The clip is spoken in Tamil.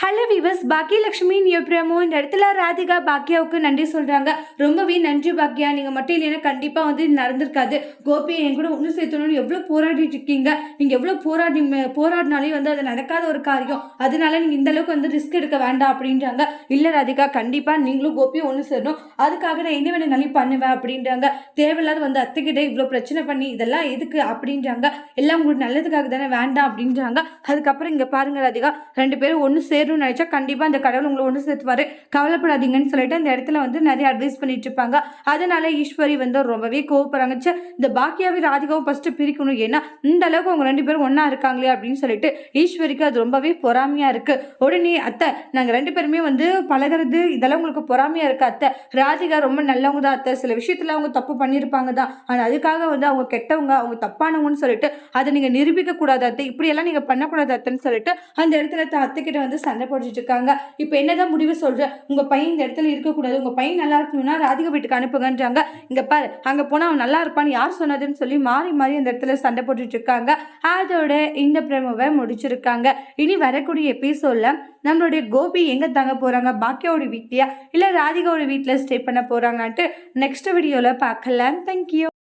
ஹலோ விவஸ் பாக்கியலட்சுமி பிரமோ இந்த இடத்துல ராதிகா பாக்யாவுக்கு நன்றி சொல்கிறாங்க ரொம்பவே நன்றி பாக்யா. நீங்கள் மட்டும் இல்லைன்னா கண்டிப்பாக வந்து நடந்திருக்காது. கோபியை என் கூட ஒன்று சேர்த்தணும்னு எவ்வளோ போராடிட்டு இருக்கீங்க? நீங்கள் எவ்வளோ போராடி போராடினாலே வந்து அது நடக்காத ஒரு காரியம். அதனால நீங்கள் இந்த அளவுக்கு வந்து ரிஸ்க் எடுக்க வேண்டாம் அப்படின்றாங்க. இல்லை ராதிகா கண்டிப்பாக நீங்களும் கோபியும் ஒன்று சேரணும். அதுக்காக நான் என்ன வேணும்னாலும் பண்ணுவேன் அப்படின்றாங்க. தேவையில்லாத வந்து அத்தைக்கிட்ட இவ்வளோ பிரச்சனை பண்ணி இதெல்லாம் எதுக்கு அப்படின்றாங்க. எல்லாம் உங்களுக்கு நல்லதுக்காக தானே வேண்டாம் அப்படின்றாங்க. அதுக்கப்புறம் இங்கே பாருங்கள் ராதிகா ரெண்டு பேரும் ஒன்று சேர் சேரணும்னு நினச்சா கண்டிப்பாக அந்த கடவுள் உங்களை ஒன்று சேர்த்துவார் கவலைப்படாதீங்கன்னு சொல்லிட்டு அந்த இடத்துல வந்து நிறைய அட்வைஸ் பண்ணிட்டு இருப்பாங்க. அதனால ஈஸ்வரி வந்து ரொம்பவே கோவப்படுறாங்க. இந்த பாக்கியாவை ராதிகாவும் ஃபஸ்ட்டு பிரிக்கணும். ஏன்னா இந்த அளவுக்கு அவங்க ரெண்டு பேரும் ஒன்றா இருக்காங்களே அப்படின்னு சொல்லிட்டு ஈஸ்வரிக்கு அது ரொம்பவே பொறாமையாக இருக்கு. உடனே அத்தை நாங்கள் ரெண்டு பேருமே வந்து பழகுறது இதெல்லாம் உங்களுக்கு பொறாமையாக இருக்கு அத்தை. ராதிகா ரொம்ப நல்லவங்க தான் அத்தை. சில விஷயத்தில் அவங்க தப்பு பண்ணியிருப்பாங்க தான். ஆனால் அதுக்காக வந்து அவங்க கெட்டவங்க அவங்க தப்பானவங்கன்னு சொல்லிட்டு அதை நீங்கள் நிரூபிக்க கூடாது அத்தை. இப்படியெல்லாம் நீங்கள் பண்ணக்கூடாது அத்தைன்னு சொல்லிட்டு அந்த இடத்துல அத்தைக்கிட்ட வந்து சண்டை சண்டை போட்டுட்டு இருக்காங்க. இப்போ என்னதான் முடிவு சொல்ற? உங்கள் பையன் இந்த இடத்துல இருக்கக்கூடாது. உங்கள் பையன் நல்லா இருக்கணும்னா ராதிகா வீட்டுக்கு அனுப்புங்கன்றாங்க. இங்கே பாரு அங்கே போனால் அவன் நல்லா இருப்பான்னு யார் சொன்னதுன்னு சொல்லி மாறி மாறி அந்த இடத்துல சண்டை போட்டுட்டு இருக்காங்க. அதோட இந்த பிரமுவை முடிச்சிருக்காங்க. இனி வரக்கூடிய எபிசோடில் நம்மளுடைய கோபி எங்கே தங்க போகிறாங்க பாக்கியாவோட வீட்லையா? இல்லை ராதிகாவோட வீட்டில் ஸ்டே பண்ண போகிறாங்கன்ட்டு நெக்ஸ்ட் வீடியோவில் பார்க்கலாம். தேங்க்யூ